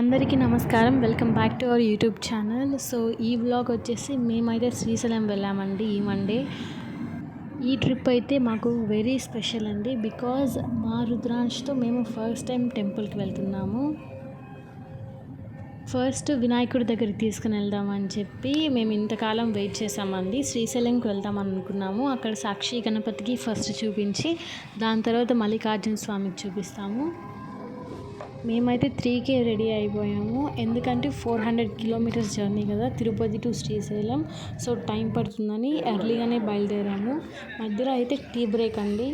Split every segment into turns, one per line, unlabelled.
అందరికీ నమస్కారం. Welcome back to our YouTube channel so ఈ వ్లాగ్ వచ్చేసి మేమైతే శ్రీశైలం వెళ్ళామండి ఈ మండే ఈ ట్రిప్ అయితే మాకు వెరీ స్పెషల్ అండి బికాజ్ మా రుద్రాంష్తో మేము ఫస్ట్ టైం టెంపుల్కి వెళ్తున్నాము. ఫస్ట్ వినాయకుడి దగ్గరికి తీసుకుని వెళ్దామని చెప్పి మేము ఇంతకాలం వెయిట్ చేసామండి శ్రీశైలంకి వెళ్దాం అనుకున్నాము. అక్కడ సాక్షి గణపతికి ఫస్ట్ చూపించి దాని తర్వాత మల్లికార్జున స్వామికి చూపిస్తాము. మేమైతే త్రీకే రెడీ అయిపోయాము. ఎందుకంటే ఫోర్ హండ్రెడ్ కిలోమీటర్స్ జర్నీ కదా Tirupati to Srisailam. So time పడుతుందని ఎర్లీగానే బయలుదేరాము. మధ్యలో అయితే టీ బ్రేక్ అండి.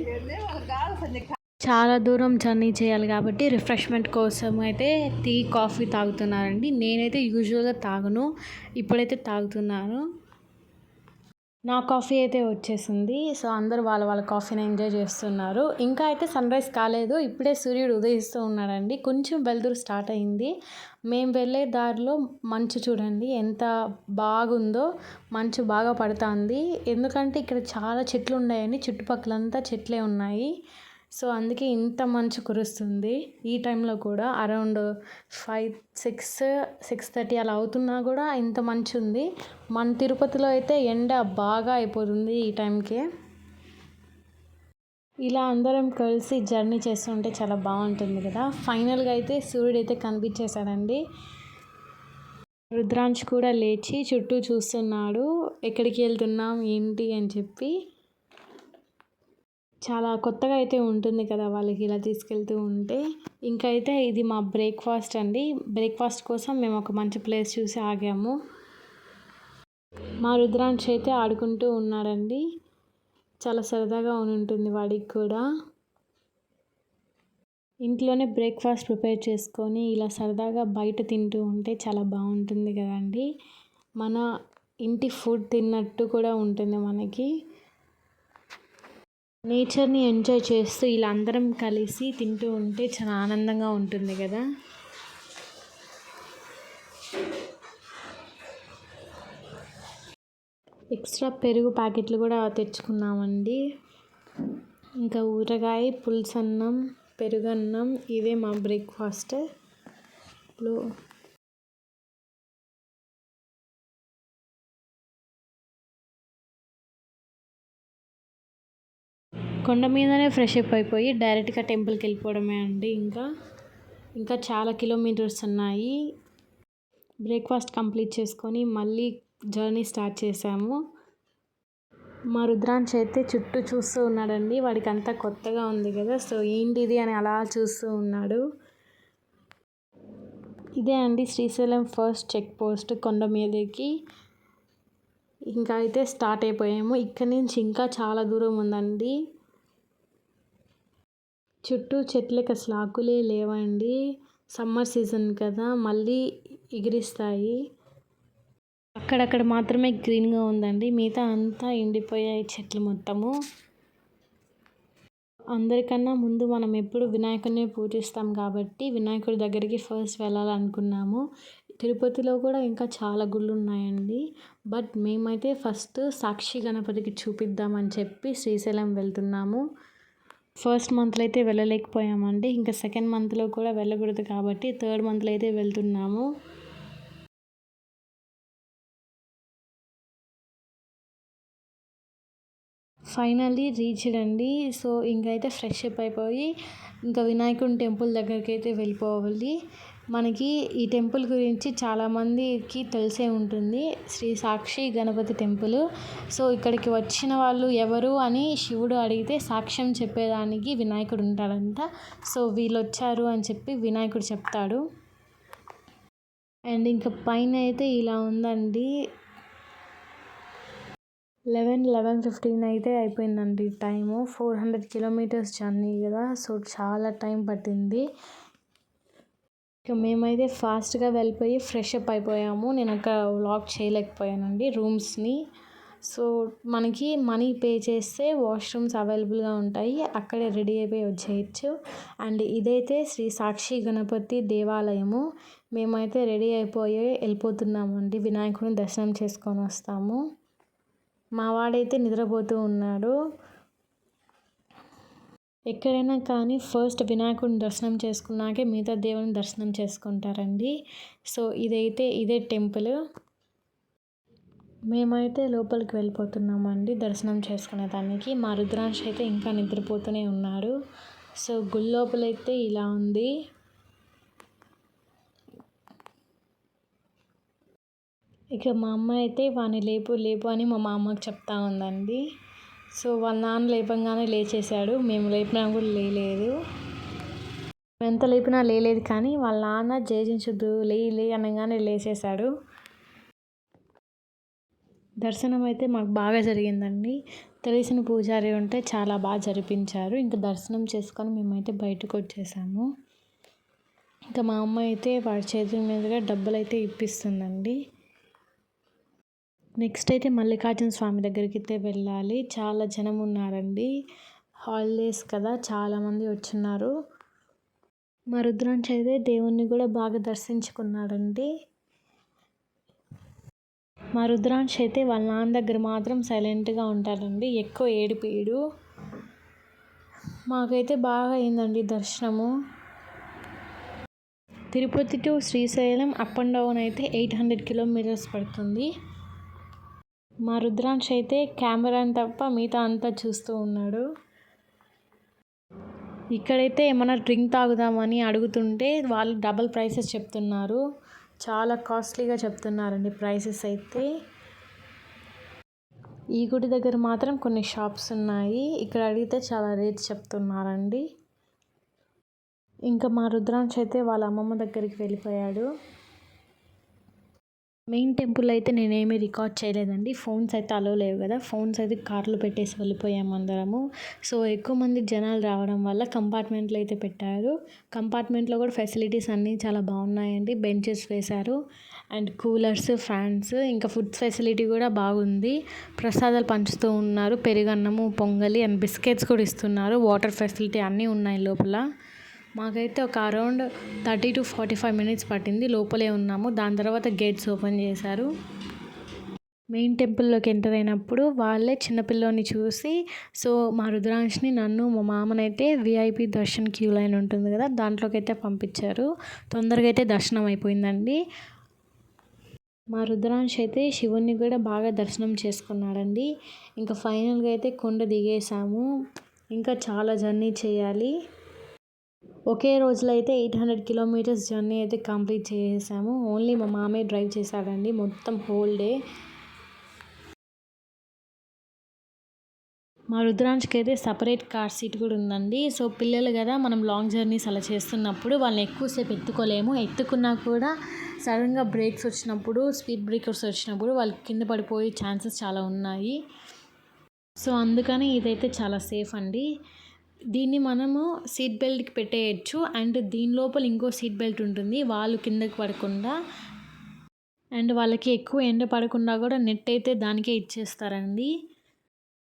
చాలా దూరం జర్నీ చేయాలి కాబట్టి రిఫ్రెష్మెంట్ కోసం అయితే టీ కాఫీ తాగుతున్నారండి. నేనైతే యూజువల్గా తాగను. ఇప్పుడైతే తాగుతున్నాను. నా కాఫీ అయితే వచ్చేసింది. సో అందరూ వాళ్ళ వాళ్ళ కాఫీని ఎంజాయ్ చేస్తున్నారు. ఇంకా అయితే సన్ రైజ్ కాలేదు. ఇప్పుడే సూర్యుడు ఉదయిస్తూ ఉన్నాడండి. కొంచెం వెలుతురు స్టార్ట్ అయింది. మేము వెళ్ళే దారిలో మంచు చూడండి ఎంత బాగుందో మంచు బాగా పడుతుంది. ఎందుకంటే ఇక్కడ చాలా చెట్లు ఉన్నాయండి. చుట్టుపక్కలంతా చెట్లే ఉన్నాయి. సో అందుకే ఇంత మంచు కురుస్తుంది. ఈ టైంలో కూడా around five six six thirty అలా అవుతున్నా కూడా ఇంత మంచు ఉంది. మన తిరుపతిలో అయితే ఎండ బాగా అయిపోతుంది ఈ టైంకి. ఇలా అందరం కలిసి జర్నీ చేస్తుంటే చాలా బాగుంటుంది కదా. ఫైనల్గా అయితే సూర్యుడు అయితే కనిపించేశాడండి. రుద్రాంశ్ కూడా లేచి చుట్టూ చూస్తున్నాడు. ఎక్కడికి వెళ్తున్నాం ఏంటి అని చెప్పి. చాలా కొత్తగా అయితే ఉంటుంది కదా వాళ్ళకి ఇలా తీసుకెళ్తూ ఉంటే. ఇంకా అయితే ఇది మా బ్రేక్ఫాస్ట్ అండి. బ్రేక్ఫాస్ట్ కోసం మేము ఒక మంచి ప్లేస్ చూసి ఆగాము. మా రుద్రాంశ్ అయితే ఆడుకుంటూ ఉన్నాడండి. చాలా సరదాగా ఉంటుంది వాడికి కూడా. ఇంట్లోనే బ్రేక్ఫాస్ట్ ప్రిపేర్ చేసుకొని ఇలా సరదాగా బయట తింటూ ఉంటే చాలా బాగుంటుంది కదండి. మన ఇంటి ఫుడ్ తిన్నట్టు కూడా ఉంటుంది మనకి. నేచర్ని ఎంజాయ్ చేస్తూ ఇలా అందరం కలిసి తింటూ ఉంటే చాలా ఆనందంగా ఉంటుంది కదా. ఎక్స్ట్రా పెరుగు ప్యాకెట్లు కూడా తెచ్చుకున్నామండి. ఇంకా ఊరగాయ పులుసన్నం పెరుగన్నం ఇవే మా బ్రేక్ఫాస్ట్. కొండ మీదనే ఫ్రెష్ అప్ అయిపోయి డైరెక్ట్గా టెంపుల్కి వెళ్ళిపోవడమే అండి ఇంకా. ఇంకా చాలా కిలోమీటర్స్ ఉన్నాయి. బ్రేక్ఫాస్ట్ కంప్లీట్ చేసుకొని మళ్ళీ జర్నీ స్టార్ట్ చేసాము. మా రుద్రాంశ్ అయితే చుట్టూ చూస్తూ ఉన్నాడండి. వాడికి అంతా కొత్తగా ఉంది కదా సో ఏంటిది అని అలా చూస్తూ ఉన్నాడు. ఇదే అండి శ్రీశైలం ఫస్ట్ చెక్ పోస్ట్ కొండ మీదకి. ఇంకా అయితే స్టార్ట్ అయిపోయాము. ఇక్కడి నుంచి ఇంకా చాలా దూరం ఉందండి. చుట్టూ చెట్లకి అసలు ఆకులే లేవండి. సమ్మర్ సీజన్ కదా మళ్ళీ ఎగిరిస్తాయి. అక్కడక్కడ మాత్రమే గ్రీన్గా ఉందండి. మిగతా అంతా ఎండిపోయాయి చెట్లు మొత్తము. అందరికన్నా ముందు మనం ఎప్పుడు వినాయకుడిని పూజిస్తాం కాబట్టి వినాయకుడి దగ్గరికి ఫస్ట్ వెళ్ళాలనుకున్నాము. తిరుపతిలో కూడా ఇంకా చాలా గుళ్ళు ఉన్నాయండి బట్ మేమైతే ఫస్ట్ సాక్షి గణపతికి చూపిద్దామని చెప్పి శ్రీశైలం వెళ్తున్నాము. ఫస్ట్ మంత్లో అయితే వెళ్ళలేకపోయామండి. ఇంకా సెకండ్ మంత్లో కూడా వెళ్ళకూడదు కాబట్టి థర్డ్ మంత్లో అయితే వెళ్తున్నాము. ఫైనల్లీ రీచ్డ్ అండి. సో ఇంకైతే ఫ్రెష్ అప్ అయిపోయి ఇంకా వినాయకుని టెంపుల్ దగ్గరికి అయితే వెళ్ళిపోవాలి. మనకి ఈ టెంపుల్ గురించి చాలామందికి తెలిసే ఉంటుంది. శ్రీ సాక్షి గణపతి టెంపుల్. సో ఇక్కడికి వచ్చిన వాళ్ళు ఎవరు అని శివుడు అడిగితే సాక్ష్యం చెప్పేదానికి వినాయకుడు ఉంటాడంట. సో వీళ్ళు వచ్చారు అని చెప్పి వినాయకుడు చెప్తాడు. అండ్ ఇంకా పైన అయితే ఇలా ఉందండి. లెవెన్ లెవెన్ ఫిఫ్టీన్ అయితే అయిపోయిందండి time. Four hundred kilometres journey కదా. సో చాలా టైం పట్టింది. ఇక మేమైతే ఫాస్ట్గా వెళ్ళిపోయి ఫ్రెష్ అప్ అయిపోయాము. నేను అక్కడ వ్లాగ్ చేయలేకపోయానండి రూమ్స్ని. సో మనకి మనీ పే చేస్తే వాష్రూమ్స్ అవైలబుల్గా ఉంటాయి. అక్కడే రెడీ అయిపోయి వచ్చేయచ్చు. అండ్ ఇదైతే శ్రీ సాక్షి గణపతి దేవాలయము. మేమైతే రెడీ అయిపోయి వెళ్ళిపోతున్నామండి. వినాయకుడిని దర్శనం చేసుకొని వస్తాము. మా వాడైతే నిద్రపోతూ ఉన్నాడు. ఎక్కడైనా కానీ ఫస్ట్ వినాయకుడిని దర్శనం చేసుకున్నాకే మిగతా దేవుని దర్శనం చేసుకుంటారండి. సో ఇదైతే ఇదే టెంపుల్. మేమైతే లోపలికి వెళ్ళిపోతున్నామండి దర్శనం చేసుకునేదానికి మా రుద్రాంశ్ అయితే ఇంకా నిద్రపోతూనే ఉన్నాడు. సో గుడి లోపలైతే ఇలా ఉంది. ఇక మా అమ్మ అయితే వాని లేపు లేపు అని మా మామకు చెప్తా ఉందండి. సో వాళ్ళ నాన్న లేపంగానే లేచేశాడు. మేము లేపినా కూడా లేలేదు. ఎంత లేపినా లేలేదు కానీ వాళ్ళ నాన్న జేజించుద్దు లే లే అనగానే లేచేశాడు. దర్శనం అయితే మాకు బాగా జరిగిందండి. తెలిసిన పూజారి ఉంటే చాలా బాగా జరిపించారు. ఇంకా దర్శనం చేసుకొని మేమైతే బయటకు వచ్చేసాము. ఇంకా మా అమ్మ అయితే వాడి చేతుల మీదుగా డబ్బులు అయితే ఇప్పిస్తుందండి. నెక్స్ట్ అయితే మల్లికార్జున స్వామి దగ్గరికి అయితే వెళ్ళాలి. చాలా జనం ఉన్నారండి. హాలిడేస్ కదా చాలామంది వచ్చిన్నారు. మా రుద్రాంశ అయితే దేవుణ్ణి కూడా బాగా దర్శించుకున్నాడండి. మా రుద్రాంశ్ అయితే వాళ్ళ నాన్న దగ్గర మాత్రం సైలెంట్గా ఉంటాడండి. ఎక్కువ ఏడిపీడు మాకైతే బాగా అయిందండి దర్శనము. Tirupati to Srisailam up and down అయితే ఎయిట్ హండ్రెడ్ కిలోమీటర్స్ పడుతుంది. మా రుద్రాంశ్ అయితే కెమెరాని తప్ప మిగతా అంతా చూస్తూ ఉన్నాడు. ఇక్కడైతే ఏమైనా డ్రింక్ తాగుదామని అడుగుతుంటే వాళ్ళు డబల్ ప్రైసెస్ చెప్తున్నారు. చాలా కాస్ట్లీగా చెప్తున్నారండి ప్రైసెస్ అయితే. ఈ గుడి దగ్గర మాత్రం కొన్ని షాప్స్ ఉన్నాయి. ఇక్కడ అడిగితే చాలా రేట్స్ చెప్తున్నారండి. ఇంకా మా రుద్రాంశ్ అయితే వాళ్ళ అమ్మమ్మ దగ్గరికి వెళ్ళిపోయాడు. మెయిన్ టెంపుల్ అయితే నేనేమీ రికార్డ్ చేయలేదండి. ఫోన్స్ అయితే అలో లేవు కదా. ఫోన్స్ అయితే కార్లో పెట్టేసి వెళ్ళిపోయాము అందరము. సో ఎక్కువ మంది జనాలు రావడం వల్ల కంపార్ట్మెంట్లు అయితే పెట్టారు. కంపార్ట్మెంట్లో కూడా ఫెసిలిటీస్ అన్నీ చాలా బాగున్నాయండి. బెంచెస్ వేశారు. అండ్ కూలర్స్ ఫ్యాన్స్ ఇంకా ఫుడ్ ఫెసిలిటీ కూడా బాగుంది. ప్రసాదాలు పంచుతూ ఉన్నారు. పెరుగన్నము పొంగలి అండ్ బిస్కెట్స్ కూడా ఇస్తున్నారు. వాటర్ ఫెసిలిటీ అన్నీ ఉన్నాయి లోపల. మాకైతే ఒక around thirty to forty five minutes పట్టింది. లోపలే ఉన్నాము. దాని తర్వాత గేట్స్ ఓపెన్ చేశారు. మెయిన్ టెంపుల్లోకి ఎంటర్ అయినప్పుడు వాళ్ళే చిన్నపిల్లని చూసి సో మా రుద్రాంష్ని నన్ను మా మామనైతే విఐపి దర్శన్ క్యూ లైన్ ఉంటుంది కదా దాంట్లోకి అయితే పంపించారు. తొందరగా అయితే దర్శనం అయిపోయిందండి. మా రుద్రాంశ్ అయితే శివుణ్ణి కూడా బాగా దర్శనం చేసుకున్నాడండి. ఇంకా ఫైనల్గా అయితే కొండ దిగేసాము ఇంకా చాలా జర్నీ చేయాలి. ఒకే రోజులో అయితే ఎయిట్ హండ్రెడ్ కిలోమీటర్స్ జర్నీ అయితే కంప్లీట్ చేసేసాము. ఓన్లీ మా మామయ్య డ్రైవ్ చేశాడండి. మొత్తం హోల్ డే. మా రుద్రాంశ్కి అయితే సపరేట్ కార్ సీట్ కూడా ఉందండి. సో పిల్లలు కదా మనం లాంగ్ జర్నీస్ అలా చేస్తున్నప్పుడు వాళ్ళని ఎక్కువసేపు ఎత్తుకోలేము. ఎత్తుకున్నా కూడా సడన్గా బ్రేక్స్ వచ్చినప్పుడు స్పీడ్ బ్రేకర్స్ వచ్చినప్పుడు వాళ్ళు కింద పడిపోయే ఛాన్సెస్ చాలా ఉన్నాయి. సో అందుకని ఇదైతే చాలా సేఫ్ అండి. దీన్ని మనము సీట్ బెల్ట్కి పెట్టేయచ్చు. అండ్ దీని లోపల ఇంకో సీట్ బెల్ట్ ఉంటుంది. వాళ్ళు కిందకి పడకుండా అండ్ వాళ్ళకి ఎక్కువ ఎండ పడకుండా కూడా నెట్ అయితే దానికే ఇచ్చేస్తారండి.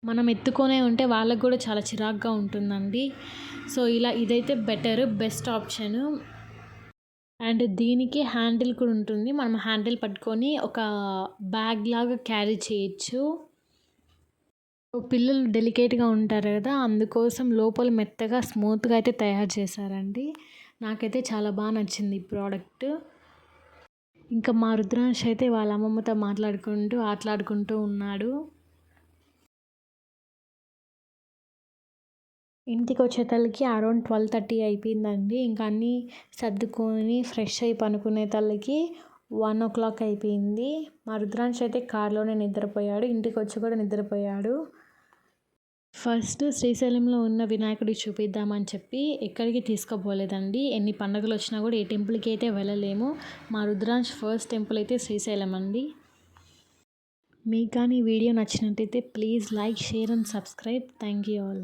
మనం ఎత్తుకొనే ఉంటే వాళ్ళకు కూడా చాలా చిరాగ్గా ఉంటుందండి. సో ఇలా ఇదైతే బెటర్ బెస్ట్ ఆప్షన్. అండ్ దీనికి హ్యాండిల్ కూడా ఉంటుంది. మనం హ్యాండిల్ పట్టుకొని ఒక బ్యాగ్ లాగా క్యారీ చేయొచ్చు. పిల్లలు డెలికేట్గా ఉంటారు కదా అందుకోసం లోపల మెత్తగా స్మూత్గా అయితే తయారు చేశారండి. నాకైతే చాలా బాగా నచ్చింది ఈ ప్రోడక్ట్. ఇంకా మా రుద్రాంశ్ అయితే వాళ్ళ అమ్మమ్మతో మాట్లాడుకుంటూ ఆటలాడుకుంటూ ఉన్నాడు. ఇంటికి వచ్చేతలకి అరౌండ్ ట్వెల్వ్ థర్టీ అయిపోయిందండి. ఇంకా అన్నీ సర్దుకొని ఫ్రెష్ అయి పనుకునే తల్లికి వన్ ఓ క్లాక్ అయిపోయింది. మా రుద్రాంశ్ అయితే కార్లోనే నిద్రపోయాడు ఇంటికి వచ్చి కూడా నిద్రపోయాడు. ఫస్ట్ శ్రీశైలంలో ఉన్న వినాయకుడి చూపిద్దామని చెప్పి ఎక్కడికి తీసుకుపోలేదండి. ఎన్ని పండుగలు వచ్చినా కూడా ఏ టెంపుల్కి అయితే వెళ్ళలేము. మా రుద్రాంశ్ ఫస్ట్ టెంపుల్ అయితే శ్రీశైలం అండి. మీకు కానీ వీడియో నచ్చినట్టయితే please like share and subscribe. Thank you all.